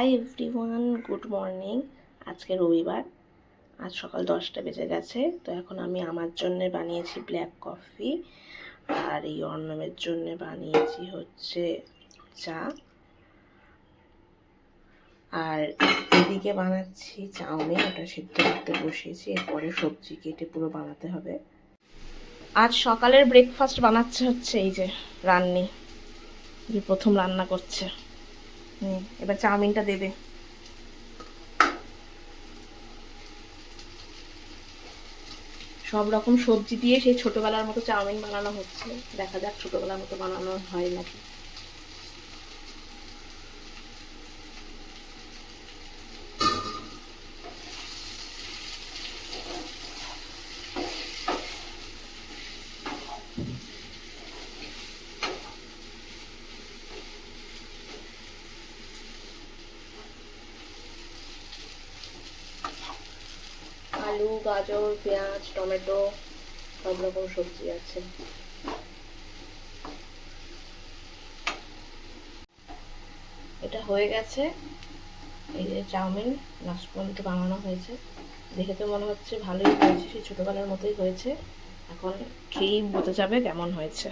Hi everyone good morning আজকে রবিবার, আজ সকাল দশটা বেজে গেছে, তো এখন আমি আমার জন্য বানিয়েছি ব্ল্যাক কফি আর এই অর্ণবের জন্য বানিয়েছি হচ্ছে চা, আর এদিকে বানাচ্ছি চাউমিন, ওটা সিদ্ধ করতে বসিয়েছি, এরপরে সবজি কেটে পুরো বানাতে হবে। আজ সকালের ব্রেকফাস্ট বানাচ্ছে হচ্ছে এই যে রান্নি প্রথম রান্না করছে। এবার চাউমিনটা দেবে। সব রকম সবজি দিয়ে সেই ছোটবেলার মতো চাউমিন বানানো হচ্ছে। দেখা যাক ছোটবেলার মতো বানানো হয় নাকি। আলু, গাজর, পেঁয়াজ, টমেটো, সব রকম সবজি আছে। এটা হয়ে গেছে। এই যে চাউমিন পর্যন্ত বানানো হয়েছে। দেখে তো মনে হচ্ছে ভালোই হয়েছে, সেই ছোটোবেলার মতোই হয়েছে। এখন খেয়েই বোঝা যাবে কেমন হয়েছে।